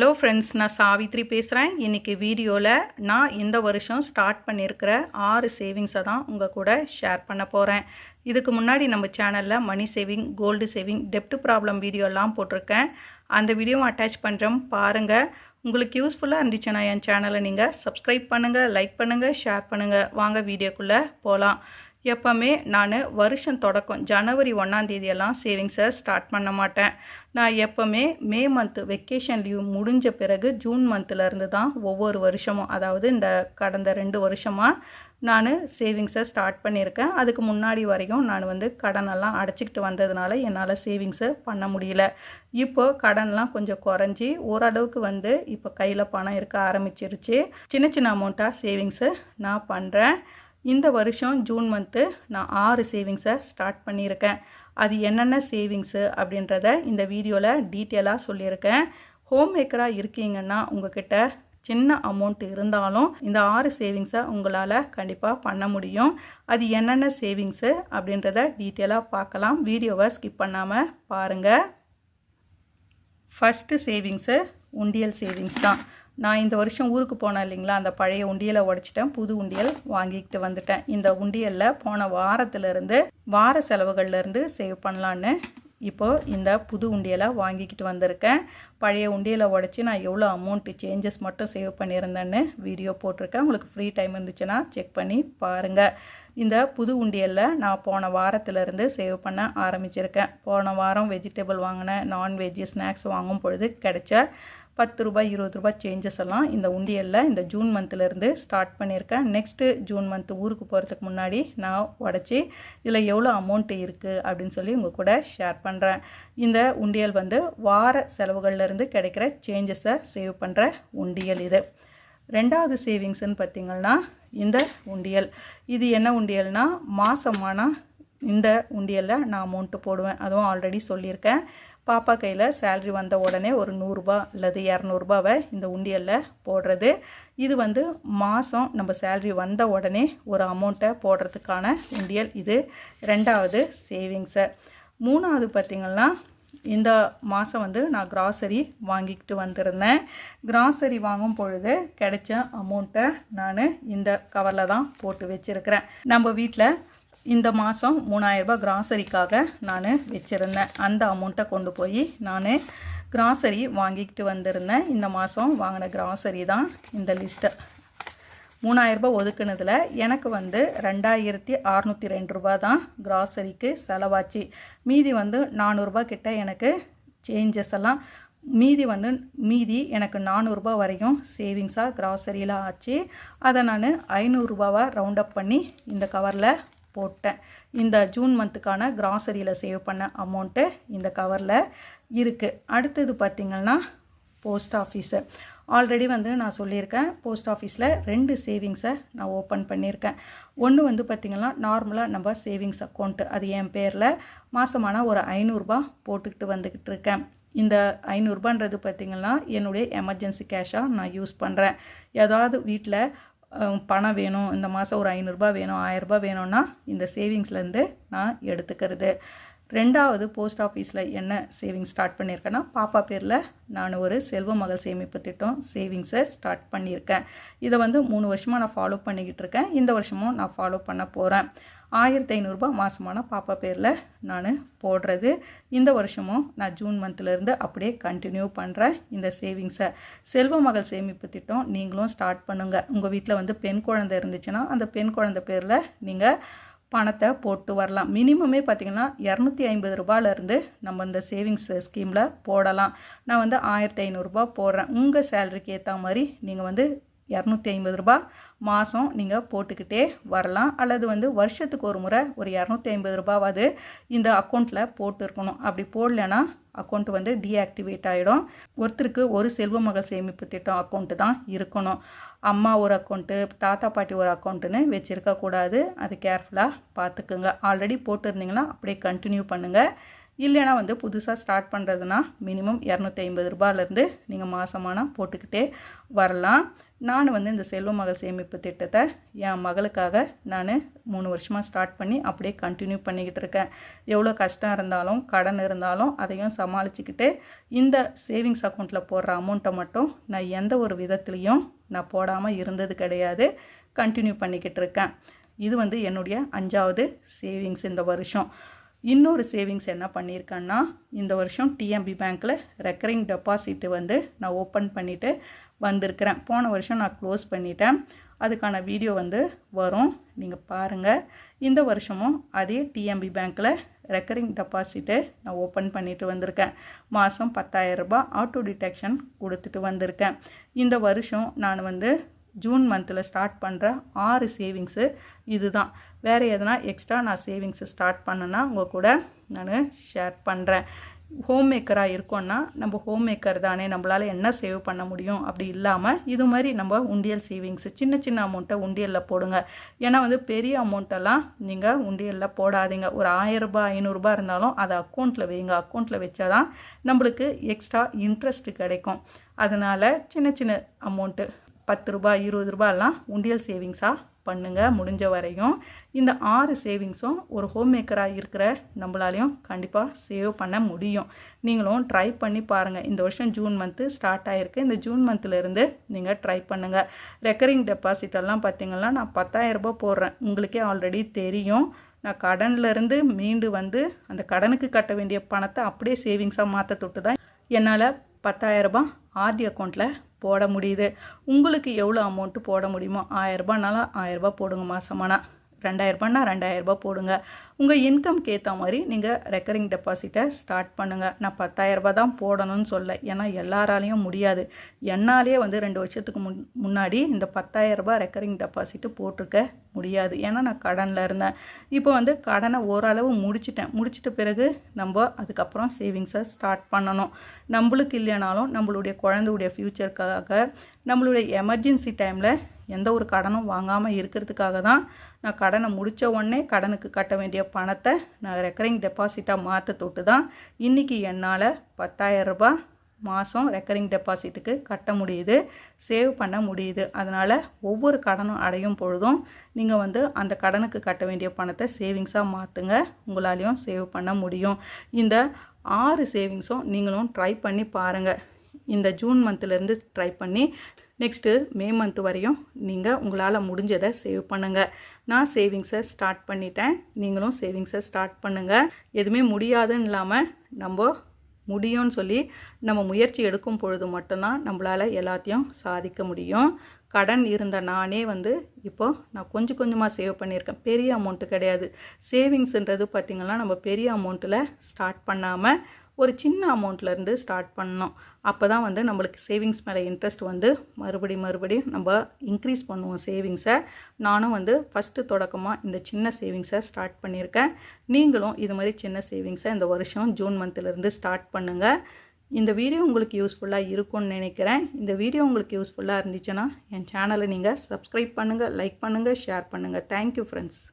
Hello friends நான் சாவித்ரி பேசுகிறேன் இன்றைக்கி வீடியோவில் நான் இந்த வருஷம் ஸ்டார்ட் பண்ணியிருக்கிற ஆறு சேவிங்ஸை தான் உங்கள் கூட ஷேர் பண்ண போகிறேன் இதுக்கு முன்னாடி நம்ம சேனலில் மணி சேவிங் கோல்டு சேவிங் டெப்ட் ப்ராப்ளம் வீடியோலாம் போட்டிருக்கேன். அந்த வீடியோவும் அட்டாச் பண்ணுறோம் பாருங்கள் உங்களுக்கு யூஸ்ஃபுல்லாக இருந்துச்சுன்னா என் சேனலை நீங்கள் சப்ஸ்கிரைப் பண்ணுங்கள் லைக் பண்ணுங்கள் ஷேர் பண்ணுங்கள் வாங்க வீடியோக்குள்ளே போகலாம் எப்போவுமே நான் வருஷம் தொடக்கம் ஜனவரி ஒன்றாந்தேதியெல்லாம் சேவிங்ஸை ஸ்டார்ட் பண்ண மாட்டேன். நான் எப்போவுமே மே மந்த்து வெக்கேஷன் லீவ் முடிஞ்ச பிறகு ஜூன் மந்த்துலேருந்து தான் ஒவ்வொரு வருஷமும் அதாவது இந்த கடந்த ரெண்டு வருஷமாக நான் சேவிங்ஸை ஸ்டார்ட் பண்ணியிருக்கேன். அதுக்கு முன்னாடி வரைக்கும் நான் வந்து கடனெல்லாம் அடைச்சிக்கிட்டு வந்ததுனால என்னால் சேவிங்ஸை பண்ண முடியல. இப்போ கடன்லாம் கொஞ்சம் குறைஞ்சி ஓரளவுக்கு வந்து இப்போ கையில் பணம் இருக்க ஆரம்பிச்சிருச்சு. சின்ன சின்ன அமௌண்ட்டாக சேவிங்ஸு நான் பண்ணுறேன் இந்த வருஷம் ஜூன் மந்த்து நான் ஆறு சேவிங்ஸை ஸ்டார்ட் பண்ணியிருக்கேன். அது என்னென்ன சேவிங்ஸு அப்படின்றத இந்த வீடியோவில் டீட்டெயிலாக சொல்லியிருக்கேன். ஹோம் மேக்கராக இருக்கீங்கன்னா உங்ககிட்ட சின்ன அமௌண்ட் இருந்தாலும் இந்த ஆறு சேவிங்ஸை உங்களால் கண்டிப்பாக பண்ண முடியும். அது என்னென்ன சேவிங்ஸு அப்படின்றத டீட்டெயிலாக பார்க்கலாம். வீடியோவை ஸ்கிப் பண்ணாமல் பாருங்கள் ஃபஸ்ட்டு சேவிங்ஸு உண்டியல் சேவிங்ஸ் தான். நான் இந்த வருஷம் ஊருக்கு போனேன் இல்லைங்களா? அந்த பழைய உண்டியலை உடைச்சிட்டேன். புது உண்டியல் வாங்கிக்கிட்டு வந்துட்டேன். இந்த உண்டியலில் போன வாரத்துலேருந்து வார செலவுகள்லேருந்து சேவ் பண்ணலான்னு இப்போது இந்த புது உண்டியலை வாங்கிக்கிட்டு வந்திருக்கேன். பழைய உண்டியலை உடச்சி நான் எவ்வளோ அமௌண்ட்டு சேஞ்சஸ் மட்டும் சேவ் பண்ணியிருந்தேன்னு வீடியோ போட்டிருக்கேன். உங்களுக்கு ஃப்ரீ டைம் இருந்துச்சுன்னா செக் பண்ணி பாருங்கள் இந்த புது உண்டியலில் நான் போன வாரத்துலேருந்து சேவ் பண்ண ஆரம்பிச்சிருக்கேன். போன வாரம் வெஜிடபிள் வாங்கினேன். நான்வெஜ்ஜு ஸ்நாக்ஸ் வாங்கும் பொழுது கிடைச்ச பத்து ரூபாய் இருபது ரூபாய் சேஞ்சஸ் எல்லாம் இந்த உண்டியலில் இந்த ஜூன் மந்த்லேருந்து ஸ்டார்ட் பண்ணியிருக்கேன். நெக்ஸ்ட்டு ஜூன் மந்த் ஊருக்கு போகிறதுக்கு முன்னாடி நான் உடச்சி இதில் எவ்வளோ அமௌண்ட்டு இருக்குது அப்படின்னு சொல்லி உங்கள் கூட ஷேர் பண்ணுறேன் இந்த உண்டியல் வந்து வார செலவுகள்லேருந்து கிடைக்கிற சேஞ்சஸை சேவ் பண்ணுற உண்டியல் இது. ரெண்டாவது சேவிங்ஸ்னு பார்த்திங்கன்னா இந்த உண்டியல். இது என்ன உண்டியல்னால் மாதமானால் இந்த உண்டியலில் நான் அமௌண்ட்டு போடுவேன். அதுவும் ஆல்ரெடி சொல்லியிருக்கேன். பாப்பா கையில் சேல்ரி வந்த உடனே ஒரு நூறுரூபா அல்லது இரநூறுபாவை இந்த உண்டியலில் போடுறது. இது வந்து மாதம் நம்ம சேல்ரி வந்த உடனே ஒரு அமௌண்ட்டை போடுறதுக்கான உண்டியல் இது. ரெண்டாவது சேவிங்ஸை மூணாவது பார்த்திங்கன்னா இந்த மாதம் வந்து நான் கிராசரி வாங்கிக்கிட்டு வந்திருந்தேன். கிராசரி வாங்கும் பொழுது கிடைச்ச அமௌண்ட்டை நான் இந்த கவரில் தான் போட்டு வச்சுருக்கிறேன். நம்ம வீட்டில் இந்த மாதம் மூணாயிரரூபா கிராசரிக்காக நான் வச்சுருந்தேன். அந்த அமௌண்ட்டை கொண்டு போய் நான் கிராசரி வாங்கிக்கிட்டு வந்திருந்தேன். இந்த மாதம் வாங்கின கிராசரி தான் இந்த லிஸ்ட்டை மூணாயிரரூபா ஒதுக்குனதில் எனக்கு வந்து ரெண்டாயிரத்தி அறநூற்றி ரெண்டு ரூபா தான் கிராசரிக்கு செலவாச்சு. மீதி வந்து நானூறுரூபா கிட்ட எனக்கு சேஞ்சஸ் எல்லாம் மீதி வந்து மீதி எனக்கு நானூறுரூபா வரையும் சேவிங்ஸாக கிராசரியில் ஆச்சு. அதை நான் ஐநூறுரூபாவாக ரவுண்ட் அப் பண்ணி இந்த கவரில் போட்டேன். இந்த ஜூன் மந்த்துக்கான கிராசரியில் சேவ் பண்ண அமௌண்ட்டு இந்த கவரில் இருக்குது அடுத்தது பார்த்திங்கன்னா போஸ்ட் ஆஃபீஸு ஆல்ரெடி வந்து நான் சொல்லியிருக்கேன் போஸ்ட் ஆஃபீஸில் ரெண்டு சேவிங்ஸை நான் ஓப்பன் பண்ணியிருக்கேன். ஒன்று வந்து பார்த்திங்கன்னா நார்மலாக நம்ம சேவிங்ஸ் அக்கௌண்ட்டு அது என் பேரில் மாதமான ஒரு ஐநூறுரூபா போட்டுக்கிட்டு வந்துக்கிட்டு இருக்கேன். இந்த ஐநூறுரூபான்றது பார்த்திங்கன்னா என்னுடைய எமர்ஜென்சி கேஷாக நான் யூஸ் பண்ணுறேன் ஏதாவது வீட்டில் பணம் வேணும் இந்த மாதம் ஒரு ஐநூறுரூபா வேணும் ஆயரரூபா வேணும்னா இந்த சேவிங்ஸ்லேருந்து நான் எடுத்துக்கிறது. ரெண்டாவது போஸ்ட் ஆஃபீஸில் என்ன சேவிங்ஸ் ஸ்டார்ட் பண்ணியிருக்கேன்னா பாப்பா பேரில் நான் ஒரு செல்வ மகள் சேமிப்பு திட்டம் சேவிங்ஸை ஸ்டார்ட் பண்ணியிருக்கேன். இதை வந்து மூணு வருஷமாக நான் ஃபாலோ பண்ணிக்கிட்டு இருக்கேன். இந்த வருஷமும் நான் ஃபாலோ பண்ண போகிறேன் ஆயிரத்தி ஐநூறுரூபா மாதமான பாப்பா பேரில் நான் போடுறது. இந்த வருஷமும் நான் ஜூன் மந்த்லேருந்து அப்படியே கண்டினியூ பண்ணுறேன் இந்த சேவிங்ஸை. செல்வ மகள் சேமிப்பு திட்டம் நீங்களும் ஸ்டார்ட் பண்ணுங்கள் உங்கள் வீட்டில் வந்து பெண் குழந்தை இருந்துச்சுன்னா அந்த பெண் குழந்தை பேரில் நீங்கள் பணத்தை போட்டு வரலாம். மினிமமே பார்த்திங்கன்னா இரநூத்தி ஐம்பது ரூபாயிலேருந்து நம்ம இந்த சேவிங்ஸ் ஸ்கீமில் போடலாம். நான் வந்து ஆயிரத்தி ஐநூறுரூபா போடுறேன். உங்கள் சேலரிக்கு ஏற்ற மாதிரி நீங்கள் வந்து இரநூத்தி ஐம்பது ரூபா மாதம் நீங்கள் போட்டுக்கிட்டே வரலாம். அல்லது வந்து வருஷத்துக்கு ஒரு முறை ஒரு இரநூத்தி ஐம்பது ரூபாவது இந்த அக்கௌண்ட்டில் போட்டுருக்கணும். அப்படி போடலைன்னா அக்கௌண்ட் வந்து டீஆக்டிவேட் ஆகிடும் ஒருத்தருக்கு ஒரு செல்வ மகள் சேமிப்பு திட்டம் அக்கௌண்ட்டு தான் இருக்கணும். அம்மா ஒரு அக்கௌண்ட்டு தாத்தா பாட்டி ஒரு அக்கௌண்ட்டுன்னு வச்சுருக்கக்கூடாது. அது கேர்ஃபுல்லாக பார்த்துக்குங்க. ஆல்ரெடி போட்டிருந்தீங்கன்னா அப்படியே கண்டினியூ பண்ணுங்கள் இல்லைன்னா வந்து புதுசாக ஸ்டார்ட் பண்ணுறதுனா மினிமம் இரநூத்தி ஐம்பது ரூபாயிலேருந்து நீங்கள் மாதமானா போட்டுக்கிட்டே வரலாம். நான் வந்து இந்த செல்வ மகள் சேமிப்பு திட்டத்தை என் மகளுக்காக நான் மூணு வருஷமாக ஸ்டார்ட் பண்ணி அப்படியே கண்டினியூ பண்ணிக்கிட்டு இருக்கேன். எவ்வளோ கஷ்டம் இருந்தாலும் கடன் இருந்தாலும் அதையும் சமாளிச்சுக்கிட்டு இந்த சேவிங்ஸ் அக்கௌண்ட்டில் போடுற அமௌண்ட்டை மட்டும் நான் எந்த ஒரு விதத்துலேயும் நான் போடாமல் இருந்தது கிடையாது. கண்டினியூ பண்ணிக்கிட்டு இருக்கேன். இது வந்து என்னுடைய அஞ்சாவது சேவிங்ஸ் இந்த வருஷம். இன்னொரு சேவிங்ஸ் என்ன பண்ணியிருக்கேன்னா இந்த வருஷம் டிஎம்பி பேங்க்கில் ரெக்கரிங் டெபாசிட்டு வந்து நான் ஓப்பன் பண்ணிவிட்டு வந்திருக்கிறேன். போன வருஷம் நான் க்ளோஸ் பண்ணிட்டேன். அதுக்கான வீடியோ வந்து வரும். நீங்கள் பாருங்கள் இந்த வருஷமும் அதே டிஎம்பி பேங்க்கில் ரெக்கரிங் டெபாசிட்டு நான் ஓப்பன் பண்ணிட்டு வந்திருக்கேன். மாதம் பத்தாயிரரூபா ஆட்டோ டிடெக்ஷன் கொடுத்துட்டு வந்திருக்கேன். இந்த வருஷம் நான் வந்து ஜூன் மந்தில் ஸ்டார்ட் பண்ணுற ஆறு சேவிங்ஸு இதுதான். வேறு எதனா எக்ஸ்ட்ரா நான் சேவிங்ஸு ஸ்டார்ட் பண்ணேன்னா உங்கள் கூட நான் ஷேர் பண்ணுறேன் ஹோம் மேக்கராக இருக்கோன்னா நம்ம ஹோம் மேக்கர் தானே நம்மளால் என்ன சேவ் பண்ண முடியும் அப்படி இல்லாமல் இது மாதிரி நம்ம உண்டியல் சேவிங்ஸ் சின்ன சின்ன அமௌண்ட்டை உண்டியலில் போடுங்க. ஏன்னா வந்து பெரிய அமௌண்ட்டெல்லாம் நீங்கள் உண்டியலில் போடாதீங்க. ஒரு ஆயிரரூபா ஐநூறுரூபா இருந்தாலும் அதை அக்கௌண்ட்டில் வைங்க. அக்கௌண்ட்டில் வச்சா தான் நம்மளுக்கு எக்ஸ்ட்ரா இன்ட்ரெஸ்ட் கிடைக்கும். அதனால் சின்ன சின்ன அமௌண்ட்டு பத்து ரூபாய் இருபது ரூபாயெல்லாம் உண்டியல் சேவிங்ஸாக பண்ணுங்கள் முடிஞ்ச வரையும். இந்த ஆறு சேவிங்ஸும் ஒரு ஹோம் மேக்கராக இருக்கிற நம்மளாலையும் கண்டிப்பாக சேவ் பண்ண முடியும். நீங்களும் ட்ரை பண்ணி பாருங்கள் இந்த வருஷம் ஜூன் மந்த்து ஸ்டார்ட் ஆகிருக்கு இந்த ஜூன் மந்த்லேருந்து நீங்கள் ட்ரை பண்ணுங்கள் ரெக்கரிங் டெபாசிட்டெல்லாம் பார்த்தீங்கன்னா நான் பத்தாயிரரூபா போடுறேன். உங்களுக்கே ஆல்ரெடி தெரியும். நான் கடன்லேருந்து மீண்டு வந்து அந்த கடனுக்கு கட்ட வேண்டிய பணத்தை அப்படியே சேவிங்ஸாக மாற்ற தொட்டு தான் என்னால் பத்தாயிரரூபா ஆர்டி அக்கௌண்ட்டில் போட முடியுது. உங்களுக்கு எவ்வளோ அமௌண்ட்டு போட முடியுமோ ஆயிரரூபானாலும் ஆயிரரூபா போடுங்க மாதமானா ரெண்டாயிரரூபானா ரெண்டாயிரரூபா போடுங்க. உங்கள் இன்கம்க்கு ஏற்ற மாதிரி நீங்கள் ரெக்கரிங் டெபாசிட்டை ஸ்டார்ட் பண்ணுங்கள் நான் பத்தாயிரரூபா தான் போடணும்னு சொல்ல. ஏன்னா எல்லாராலையும் முடியாது. என்னாலே வந்து ரெண்டு வருஷத்துக்கு முன் முன்னாடி இந்த பத்தாயிரரூபா ரெக்கரிங் டெபாசிட்டு போட்டிருக்க முடியாது. ஏன்னா நான் கடனில் இருந்தேன். இப்போ வந்து கடனை ஓரளவு முடிச்சிட்டேன். முடிச்சிட்ட பிறகு நம்ம அதுக்கப்புறம் சேவிங்ஸை ஸ்டார்ட் பண்ணணும். நம்மளுக்கு இல்லைனாலும் நம்மளுடைய குழந்தையுடைய ஃப்யூச்சருக்காக நம்மளுடைய எமர்ஜென்சி டைமில் எந்த ஒரு கடனும் வாங்காமல் இருக்கிறதுக்காக தான் நான் கடனை முடித்த உடனே கடனுக்கு கட்ட வேண்டிய பணத்தை நான் ரெக்கரிங் டெபாசிட்டாக மாற்ற தொட்டு தான் இன்றைக்கி என்னால் பத்தாயிரரூபா மாதம் ரெக்கரிங் டெபாசிட்டுக்கு கட்ட முடியுது சேவ் பண்ண முடியுது. அதனால் ஒவ்வொரு கடனும் அடையும் பொழுதும் நீங்கள் வந்து அந்த கடனுக்கு கட்ட வேண்டிய பணத்தை சேவிங்ஸாக மாற்றுங்க உங்களாலையும் சேவ் பண்ண முடியும். இந்த ஆறு சேவிங்ஸும் நீங்களும் ட்ரை பண்ணி பாருங்கள் இந்த ஜூன் மந்த்லேருந்து ட்ரை பண்ணி நெக்ஸ்ட்டு மே மந்த் வரையும் நீங்கள் உங்களால் முடிஞ்சதை சேவ் பண்ணுங்கள் நான் சேவிங்ஸை ஸ்டார்ட் பண்ணிட்டேன். நீங்களும் சேவிங்ஸை ஸ்டார்ட் பண்ணுங்கள் எதுவுமே முடியாதுன்னு இல்லாமல் நம்ம முடியும்னு சொல்லி நம்ம முயற்சி எடுக்கும் பொழுது மட்டும்தான் நம்மளால் எல்லாத்தையும் சாதிக்க முடியும். கடன் இருந்த நானே வந்து இப்போது நான் கொஞ்சம் கொஞ்சமாக சேவ் பண்ணியிருக்கேன். பெரிய அமௌண்ட்டு கிடையாது. சேவிங்ஸ்ன்றது பார்த்திங்கன்னா நம்ம பெரிய அமௌண்ட்டில் ஸ்டார்ட் பண்ணாமல் ஒரு சின்ன அமௌண்ட்லேருந்து ஸ்டார்ட் பண்ணோம். அப்போ தான் வந்து நம்மளுக்கு சேவிங்ஸ் மேலே இன்ட்ரெஸ்ட் வந்து மறுபடி மறுபடியும் நம்ம இன்க்ரீஸ் பண்ணுவோம் சேவிங்ஸை. நானும் வந்து ஃபஸ்ட்டு தொடக்கமாக இந்த சின்ன சேவிங்ஸை ஸ்டார்ட் பண்ணியிருக்கேன். நீங்களும் இது மாதிரி சின்ன சேவிங்ஸை இந்த வருஷம் ஜூன் மந்த்லேருந்து ஸ்டார்ட் பண்ணுங்கள் இந்த வீடியோ உங்களுக்கு யூஸ்ஃபுல்லாக இருக்கும்னு நினைக்கிறேன். இந்த வீடியோ உங்களுக்கு யூஸ்ஃபுல்லாக இருந்துச்சுன்னா என் சேனலை நீங்கள் சப்ஸ்கிரைப் பண்ணுங்கள் லைக் பண்ணுங்கள் ஷேர் பண்ணுங்கள் தேங்க்யூ ஃப்ரெண்ட்ஸ்